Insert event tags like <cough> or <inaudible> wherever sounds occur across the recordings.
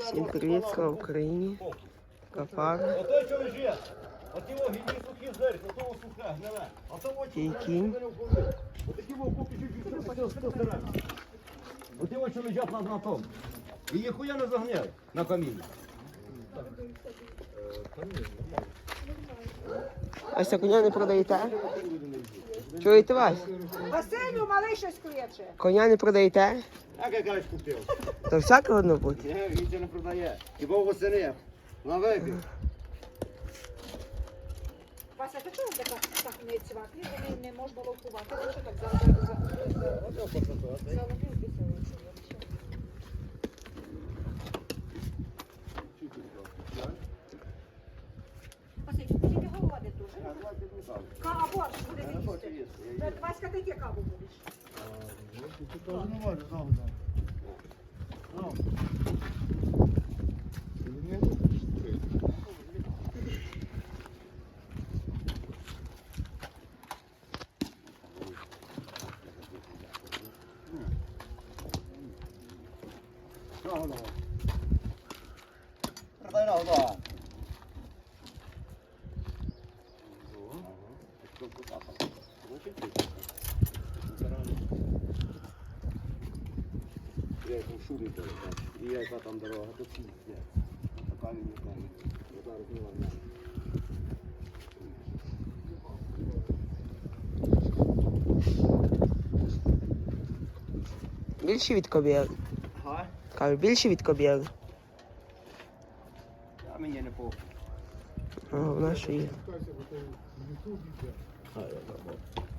Всім привіт, слава Україні. Кафар, Ото. От його гідні сухі зерсь, ото воно сухе, гниле. А то очі Кій кінь. Отакі во купі чуть-чуть хотів спостережати. Оті очі лежать на, на тому. І їх хуя не загняє на камінні. Ася коня не продаєте? Чуєте вас? Василю, малий щось кличе. Коня не продаєте? Так я кажу, купив. То всяке одно буде. Ні, він це не продає. Хіба восени. На вибір. Вася, ти чого так, так не цвакли? Не, не можна ловкувати. Ти що так бісовичу. Їсти. Васька, ти яке каву будеш? Продай на вода. Я там шумі передав. І яка там дорога, то ці є. Така він не. Я зараз не. Більше від кобєр. Ага. Кажу, більше від кобєр. А мені не похуй. Головне, що є. А, я забув.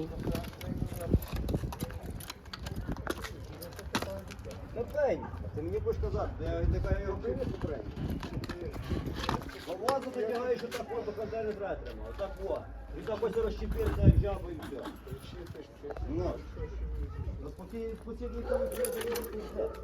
Кій Та пень, ти мені будеш казати, я нехай його принесу пень. Воду дотягаєш що так от до кінця не во. І так ось розщепити, як жаба і все. Ну. Ну, спокій- спокійно ніколи не буде. Так.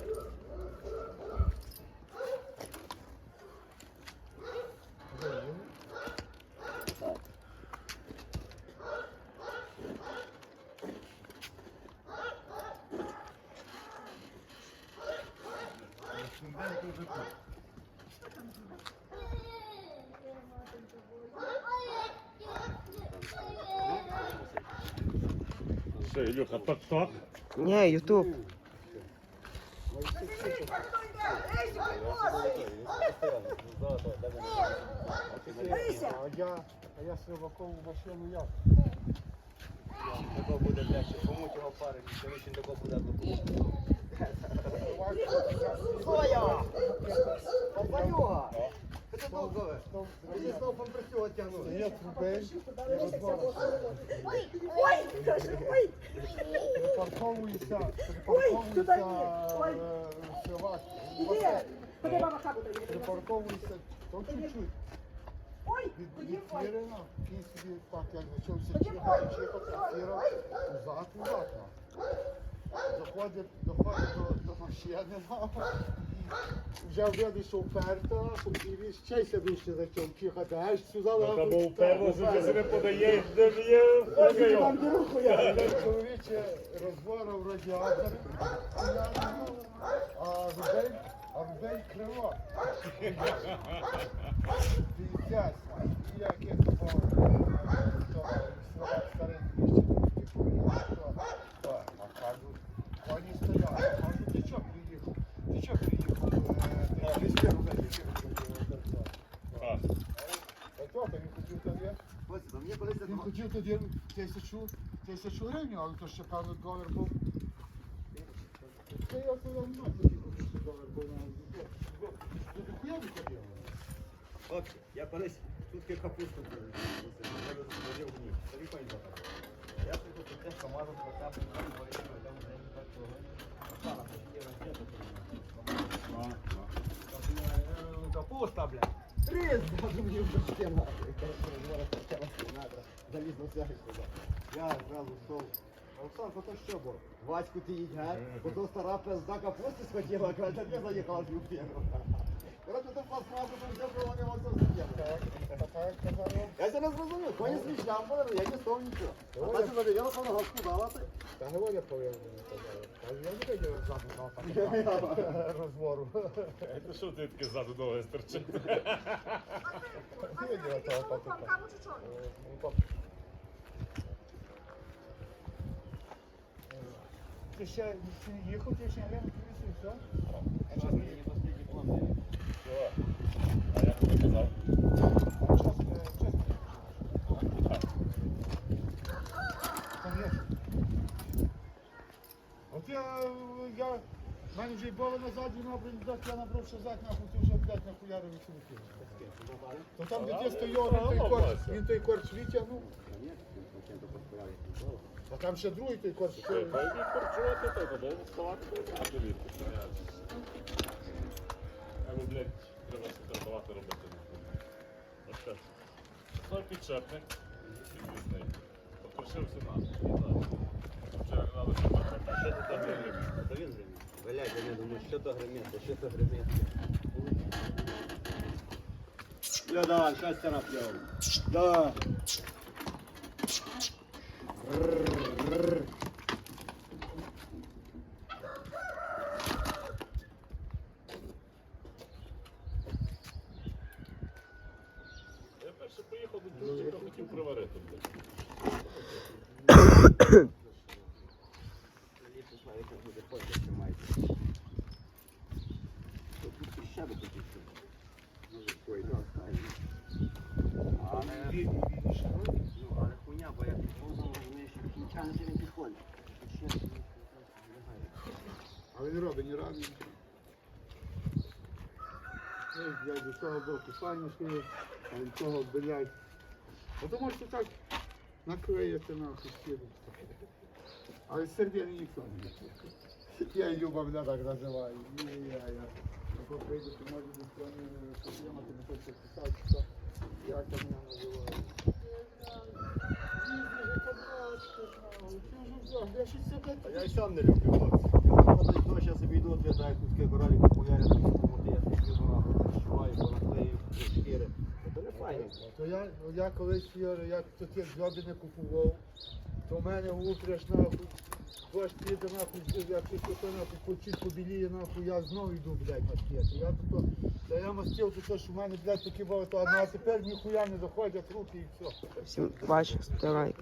Що, Ілюха, ток-ток? Ні, Ютуб. Лися! А я, а я Сливакову машину як? Такого буде далі. Кому цього пари, що він такого буде блокувати. Соя! Папанюга! Це довго. Ти знову помпрацювати тягнули. Є трубель, і розборочка. Ой, каже, ой, Припарковується, туди припарковується йди. е, Сливак. іди. Куди баба хабу тобі? Припарковується, то чуть-чуть. Ой, Від, куди від ой. Фірина, він собі так, як почався чихати, чихати, Фіра, узад, узад. Заходить, доходить до, до машини, і вже видно, що вперта, і ще ся більше почав чихати, аж сюди Ну, та бо вперло, що ти себе подаєш, де ж є? Фокою. Чоловіче розворив радіатор, а людей, а людей криво. Піздець, як я попав, слова старий а кажу, коні стояли, кажу, ти чого приїхав? Ти чого приїхав? Е, ти швидко вже приїхав. А, А то, то він хотів тобі Ось, мені колись він хотів тоді тисячу, тисячу гривень, але то ще певно долар був. Це я не маю, тоді хотів долар був на Ти дохуя не ходив? Хлопці, я колись сутки капусту в ніг. Тобі пані запах. Я тут тут теж комару потрапив, там говорив, що там вже не так того. Пана, хотів розбити. а, а. Капуста, блядь. Ти зразу мені в стіна. Заліз на себе сюди. Я зразу стов. Олександр, то що було? Ваську ти їдь, га? Бо то стара пизда капусти схотіла, каже, та не заїхала з люфіру. Коротше, то пластмасу, то все було не можна зробити. Я це не зрозумів, коні смішня були, я не став нічого. А потім надоїла, по ногу дала ти. Та говоря повинен казали. Я не видів заднього розвору. Це що ти таке ззаду ноги стерчить? <laughs> Виділа того пацака. Ти ще не їхав, ти ще не глянув, все? Що? Я, я, вже й було назад, і набрав, я набрав ще зад, нахуй, ти вже, блядь, і чоловіків. То там, де ти стояв, він той корч витягнув, а там ще другий той корч. Та йди корчувати, то то довго вставати, то я тобі Або, блядь, треба сфотографувати робити. Ось так. Той підшепник, підвісний, покришився на. Вчора надо, щоб що ти там робив? Та він гримить. Блядь, я не думаю, що то гримить, що то гримить. Я давай, щастя нап'яв. Да. Я перше поїхав до Турчика, хотів приварити, блядь. Але хуйня, бо як повзав, розумієш, нічого не не підходить. А він робить, не робить. Ей, блядь, до цього боку санюшки, а від того, блядь. А то можете так наклеїти нахуй стіну. Але середини ніхто не є. Я Люба мене так називаю. Я, я. Тако прийду, то може до сторони потримати, не хочу писати, як мене. Я це, блядь, А я й сам не люблю хлопці. Хто зараз собі йдуть, в'язають куски коралі, популярять, тому я собі нахуй відчуваю, понаклею шкіри. Не файно. То я, я колись Юра, як тут я злоби не купував, то в мене утряш нахуй, дощ піде нахуй, як щось то нахуй, почуть побіліє нахуй, я знову йду, блядь, мастити. Я тут, та я мастив, то що в мене, блядь, такі було, то, а тепер ніхуя не доходять руки і все. Всім бачу, на канал.